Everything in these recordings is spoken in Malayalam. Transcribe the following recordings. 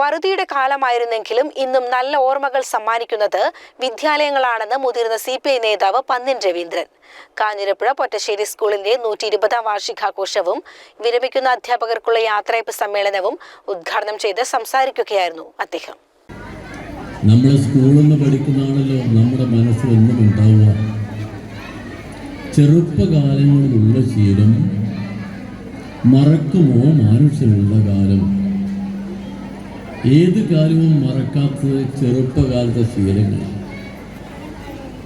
വറുതിയുടെ കാലമായിരുന്നെങ്കിലും ഇന്നും നല്ല ഓർമ്മകൾ സമ്മാനിക്കുന്നത് വിദ്യാലയങ്ങളാണെന്ന് മുതിർന്ന സി പി ഐ നേതാവ് പന്നിൻ രവീന്ദ്രൻ. കാഞ്ഞിരപ്പുഴ പൊറ്റശ്ശേരി സ്കൂളിന്റെ നൂറ്റി ഇരുപതാം വാർഷികാഘോഷവും വിരമിക്കുന്ന അധ്യാപകർക്കുള്ള യാത്രയപ്പ് സമ്മേളനവും ഉദ്ഘാടനം ചെയ്ത് സംസാരിക്കുകയായിരുന്നു അദ്ദേഹം. നമ്മൾ സ്കൂളിൽ നിന്ന് പഠിക്കുന്നതാണല്ലോ നമ്മുടെ മനസ്സിൽ എന്നും ഉണ്ടാവുക. ചെറുപ്പകാലങ്ങളിലുള്ള ശീലം മറക്കുമോ മാനുഷ്യനുള്ള കാലം. ഏത് കാര്യവും മറക്കാത്തത് ചെറുപ്പകാലത്തെ ശീലങ്ങൾ.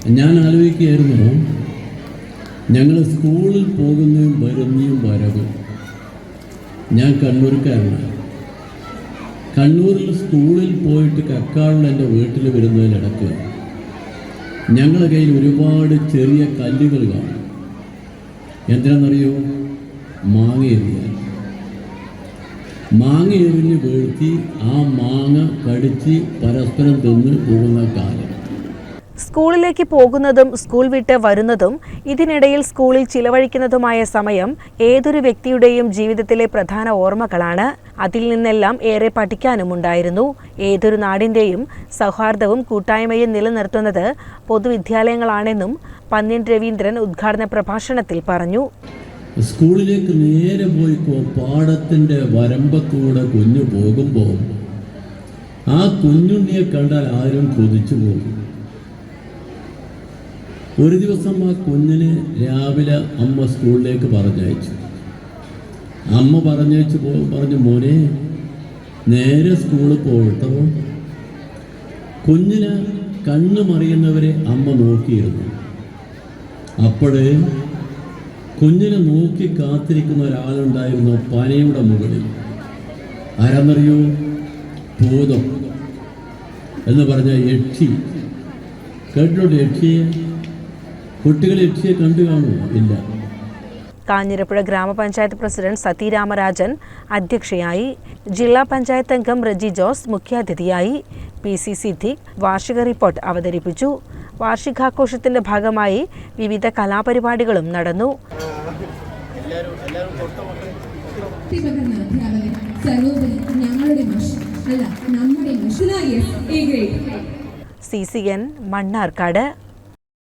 ഞാൻ ആലോചിക്കുകയായിരുന്നു ഞങ്ങൾ സ്കൂളിൽ പോകുന്നതും വരുന്നതും വരവും. ഞാൻ കണ്ണൂർക്കാരനാണ് കണ്ണൂരിൽ സ്കൂളിൽ പോയിട്ട് കക്കാടുള്ള എന്റെ വീട്ടിൽ വരുന്നതിനിടയ്ക്ക് ഞങ്ങളുടെ കയ്യിൽ ഒരുപാട് ചെറിയ കല്ലുകൾ കാണും. എന്തിനാണെന്നറിയോ? മാങ്ങ എറിയാൻ മാങ്ങ എറിഞ്ഞ് വീഴ്ത്തി ആ മാങ്ങ കടിച്ച് പരസ്പരം തിന്ന് പോകുന്ന കാലം. സ്കൂളിലേക്ക് പോകുന്നതും സ്കൂൾ വിട്ട് വരുന്നതും ഇതിനിടയിൽ സ്കൂളിൽ ചിലവഴിക്കുന്നതുമായ സമയം ഏതൊരു വ്യക്തിയുടെയും ജീവിതത്തിലെ പ്രധാന ഓർമ്മകളാണ്. അതിൽ നിന്നെല്ലാം ഏറെ പഠിക്കാനുമുണ്ടായിരുന്നു. ഏതൊരു നാടിന്റെയും സൗഹാർദ്ദവും കൂട്ടായ്മയും നിലനിർത്തുന്നത് പൊതുവിദ്യാലയങ്ങളാണെന്നും പന്ന്യൻ രവീന്ദ്രൻ ഉദ്ഘാടന പ്രഭാഷണത്തിൽ പറഞ്ഞു. സ്കൂളിലേക്ക് നേരെ പോയിക്കോ പാടത്തിന്റെ വരമ്പത്തൂടെ കുഞ്ഞു പോകുമ്പോൾ ആ കുഞ്ഞുണ്ണിയെ കണ്ടാൽ ആരും കൊതിച്ചു പോകും. ഒരു ദിവസം ആ കുഞ്ഞിനെ രാവിലെ അമ്മ സ്കൂളിലേക്ക് പറഞ്ഞയച്ചു. അമ്മ പറഞ്ഞയച്ചു പോ പറഞ്ഞു മോനെ നേരെ സ്കൂളിൽ പോകട്ടോ. കുഞ്ഞിന് കണ്ണു മറിയുന്നവരെ അമ്മ നോക്കിയിരുന്നു. അപ്പോഴേ കുഞ്ഞിനെ നോക്കി കാത്തിരിക്കുന്ന ഒരാളുണ്ടായിരുന്നു പനയുടെ മുകളിൽ. ആരാന്നറിയോ? ഭൂതം എന്ന് പറഞ്ഞ യക്ഷി. കേട്ടിട്ടുണ്ട് യക്ഷിയെ? കുട്ടികൾ യക്ഷിയെ കണ്ടു കാണുമോ? ഇല്ല. കാഞ്ഞിരപ്പുഴ ഗ്രാമപഞ്ചായത്ത് പ്രസിഡന്റ് സതി രാമരാജൻ അധ്യക്ഷയായി ജില്ലാ പഞ്ചായത്ത് അംഗം റജി ജോസ് മുഖ്യാതിഥിയായി പി സി സിദ്ദിഖ് വാർഷിക റിപ്പോർട്ട് അവതരിപ്പിച്ചു. വാർഷികാഘോഷത്തിന്റെ ഭാഗമായി വിവിധ കലാപരിപാടികളും നടന്നു. C C N Mannarkkad